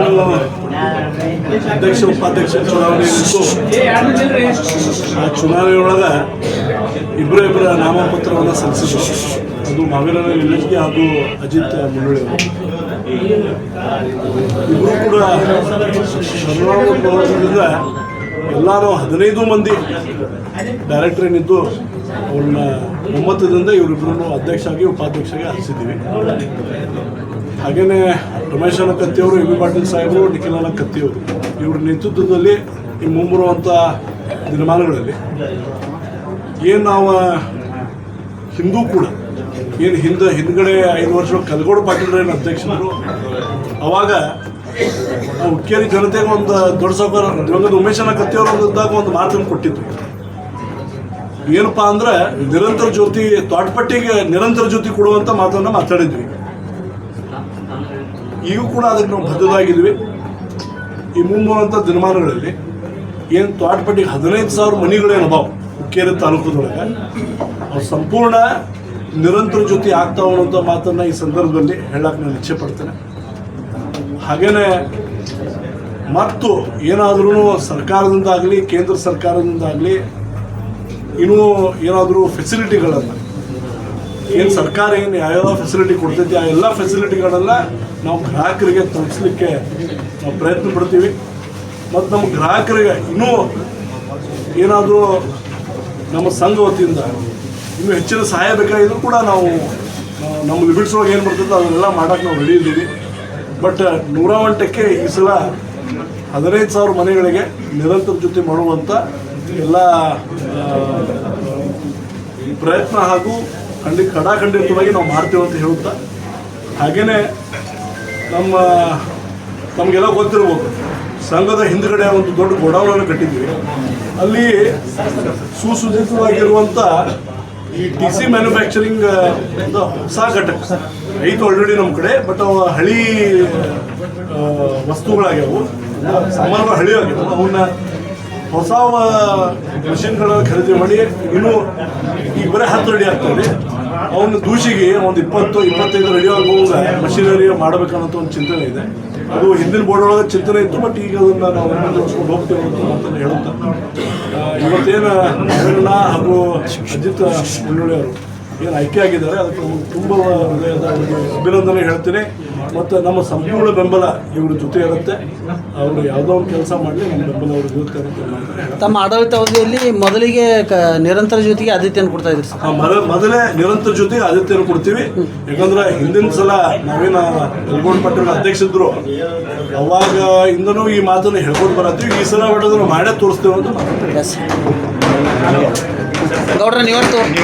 ನಮ್ಮ ಅಧ್ಯಕ್ಷ, ಉಪಾಧ್ಯಕ್ಷ ಚುನಾವಣೆ ಇತ್ತು ಆ ಚುನಾವಣೆಯೊಳಗೆ ಇಬ್ಬರ ಇಬ್ಬರ ನಾಮಪತ್ರವನ್ನು ಸಲ್ಲಿಸಿದ್ರು. ಅದು ಮಾವಿನ ನಿಲ್ಲಜ್ಗಿ ಅದು ಅಜಿತ್ ಮುನ್ನಡೆ ಇಬ್ಬರು ಕೂಡ ಶರಣಾರ್ಥಿ ಎಲ್ಲರೂ ಹದಿನೈದು ಮಂದಿ ಡೈರೆಕ್ಟರ್ ಏನಿದ್ದು ಅವ್ರನ್ನ ಒಮ್ಮತದಿಂದ ಇವರಿಬ್ಬರನ್ನು ಅಧ್ಯಕ್ಷ ಆಗಿ ಉಪಾಧ್ಯಕ್ಷರಾಗಿ ಹರಿಸಿದ್ದೀವಿ ಹಾಗೆಯೇ ರಮೇಶನ ಕತ್ತಿಯವರು, ಎಂ ಬಿ ಪಾಟೀಲ್ ಸಾಹೇಬರು ನಿಖಿಲನ ಕತ್ತಿಯವರು, ಇವ್ರ ನೇತೃತ್ವದಲ್ಲಿ ಈ ಮುಂಬರುವಂಥ ದಿನಮಾನಗಳಲ್ಲಿ ಏನು ನಾವು ಹಿಂದೂ ಕೂಡ, ಏನು ಹಿಂದೆ ಹಿಂದ್ಗಡೆ ಐದು ವರ್ಷ ಕಲ್ಗೋಡು ಪಾಟೀಲ್ ಏನು ಅಧ್ಯಕ್ಷರು, ಅವಾಗ ಹುಕ್ಕೇರಿ ಜನತೆಗೆ ಒಂದು ದೊಡ್ಡ ಸೌಕರ್ಯ. ದಿವಂಗತ ಉಮೇಶನ ಕತ್ತಿಯವರು ಇದ್ದಾಗ ಒಂದು ಮಾತನ್ನು ಕೊಟ್ಟಿದ್ರು. ಏನಪ್ಪಾ ಅಂದ್ರೆ ನಿರಂತರ ಜ್ಯೋತಿ, ತೋಟಪಟ್ಟಿಗೆ ನಿರಂತರ ಜ್ಯೋತಿ ಕೊಡುವಂತ ಮಾತನ್ನ ಮಾತಾಡಿದ್ವಿ. ಈಗ ಕೂಡ ಅದಕ್ಕೆ ನಾವು ಬದ್ಧದಾಗಿದ್ವಿ ಈ ಮುಂಬರುವಂಥ ದಿನಮಾನಗಳಲ್ಲಿ ಏನು ತೋಟಪಟ್ಟಿಗೆ ಹದಿನೈದು ಸಾವಿರ ಮನೆಗಳೇನು ಅಭಾವ ಹುಕ್ಕೇರಿ ತಾಲೂಕದೊಳಗೆ, ಅವು ಸಂಪೂರ್ಣ ನಿರಂತರ ಜ್ಯೋತಿ ಆಗ್ತಾವ ಅನ್ನೋಂಥ ಮಾತನ್ನ ಈ ಸಂದರ್ಭದಲ್ಲಿ ಹೇಳಕ್ಕೆ ನಾನು ಇಚ್ಛೆ ಪಡ್ತೇನೆ. ಹಾಗೇನೆ ಮತ್ತು ಏನಾದ್ರೂ ಸರ್ಕಾರದಿಂದಾಗಲಿ, ಕೇಂದ್ರ ಸರ್ಕಾರದಿಂದಾಗಲಿ ಇನ್ನೂ ಏನಾದರೂ ಫೆಸಿಲಿಟಿಗಳನ್ನು ಏನು ಸರ್ಕಾರ ಏನು ಯಾವ್ಯಾವ ಫೆಸಿಲಿಟಿ ಕೊಡ್ತೈತಿ, ಆ ಎಲ್ಲ ಫೆಸಿಲಿಟಿಗಳೆಲ್ಲ ನಾವು ಗ್ರಾಹಕರಿಗೆ ತಲುಪಿಸ್ಲಿಕ್ಕೆ ನಾವು ಪ್ರಯತ್ನ ಪಡ್ತೀವಿ. ಮತ್ತು ನಮ್ಮ ಗ್ರಾಹಕರಿಗೆ ಇನ್ನೂ ಏನಾದರೂ ನಮ್ಮ ಸಂಘ ವತಿಯಿಂದ ಇನ್ನೂ ಹೆಚ್ಚಿನ ಸಹಾಯ ಬೇಕಾಗಿದ್ರು ಕೂಡ ನಾವು ನಾವು ನಮ್ಮ ಲಿಮಿಟ್ಸ್ ಒಳಗೆ ಏನು ಬರ್ತೈತೆ, ಅದನ್ನೆಲ್ಲ ಮಾಡೋಕ್ಕೆ ನಾವು ರೆಡಿ ಇದ್ದೀವಿ. ಬಟ್ ನೂರ ಒಂಟಕ್ಕೆ ಈ ಸಲ ಹದಿನೈದು ಸಾವಿರ ಮನೆಗಳಿಗೆ ನಿರಂತರ ಜೊತೆ ಮಾಡುವಂಥ ಎಲ್ಲ ಪ್ರಯತ್ನ ಹಾಗೂ ಖಂಡಿ, ಖಡಾಖಂಡಿತವಾಗಿ ನಾವು ಮಾಡ್ತೇವೆ ಅಂತ ಹೇಳುತ್ತಾ ಹಾಗೆಯೇ ನಮ್ಮ, ನಮಗೆಲ್ಲ ಗೊತ್ತಿರ್ಬೋದು ಸಂಘದ ಹಿಂದುಗಡೆ ಒಂದು ದೊಡ್ಡ ಗೋಡೌನನ್ನು ಕಟ್ಟಿದ್ವಿ ಅಲ್ಲಿ ಸುಸುಜಿತವಾಗಿರುವಂಥ ಈ ಟಿ ಸಿ ಮ್ಯಾನುಫ್ಯಾಕ್ಚರಿಂಗ್ ಒಂದು ಹೊಸ ಘಟಕ. ಐತು ಆಲ್ರೆಡಿ ನಮ್ಮ ಕಡೆ ಬಟ್ ಅವು ಹಳಿ ವಸ್ತುಗಳಾಗ್ಯಾವು. ಸಾಮಾನ್ಯವಾಗಿ ಹಳಿ ಆಗ್ಯಾವು. ಅವನ್ನ ಹೊಸ ಮಷಿನ್ಗಳನ್ನು ಖರೀದಿ ಮಾಡಿ ಇನ್ನೂ ಈ ಬರೀ ಹತ್ತು ರೆಡಿ ಆಗ್ತದೆ ಅವನ ದೂಷಿಗೆ ಒಂದು ಇಪ್ಪತ್ತು, ಇಪ್ಪತ್ತೈದು ರೆಡಿ ಆಗುವ ಮಷಿನರಿ ಮಾಡಬೇಕನ್ನೋ ಒಂದು ಚಿಂತನೆ ಇದೆ. ಅದು ಹಿಂದಿನ ಬೋರ್ಡ್ ಒಳಗೆ ಚಿಂತನೆ ಇತ್ತು ಬಟ್ ಈಗ ಅದನ್ನು ನಾವು ಮುಂದುವರಿಸ್ಕೊಂಡು ಹೋಗ್ತೇವೆ ಅಂತ ಹೇಳುತ್ತಾ ಇವತ್ತೇನು ಅರುಣ ಹಾಗೂ ಅಜಿತ್ ಮುನ್ನೋಳಿ ಅವರು ಏನು ಆಯ್ಕೆ ಆಗಿದ್ದಾರೆ, ಅದಕ್ಕೆ ತುಂಬ ಹೃದಯದ ಅಭಿನಂದನೆ ಹೇಳ್ತೀನಿ. ಮತ್ತು ನಮ್ಮ ಸಂಪೂರ್ಣ ಬೆಂಬಲ ಇವ್ರ ಜೊತೆ ಇರುತ್ತೆ. ಅವರು ಯಾವುದೋ ಒಂದು ಕೆಲಸ ಮಾಡಲಿ ನಮ್ಮ ಬೆಂಬಲ ಮಾತನ್ನ ಹೇಳ್ತೀನಿ. ತಮ್ಮ ಆಡಳಿತಾವಧಿಯಲ್ಲಿ ಮೊದಲಿಗೆ ಕ ನಿರಂತರ ಜೊತೆಗೆ ಆದಿತ್ಯನ ಕೊಡ್ತಾ ಇದ್ರಿ ಸರ್. ಮೊದಲೇ ನಿರಂತರ ಜೊತೆಗೆ ಆದಿತ್ಯನ ಕೊಡ್ತೀವಿ. ಯಾಕಂದ್ರೆ ಹಿಂದಿನ ಸಲ ನಾವೇನು ಯಲ್ಗೋಡ್ ಪಟ್ಟಣ ಅಧ್ಯಕ್ಷಿದ್ರು ಅವಾಗ ಇಂದನೂ ಈ ಮಾತನ್ನು ಹೇಳ್ಕೊಂಡು ಬರತ್ತೀವಿ. ಈ ಸಲ ಹೊಡೆದ್ರು ಮಾಡೇ ತೋರಿಸ್ತೇವೆ ಅಂತ ಗೌಡ್ರ ನೀವತ್ತು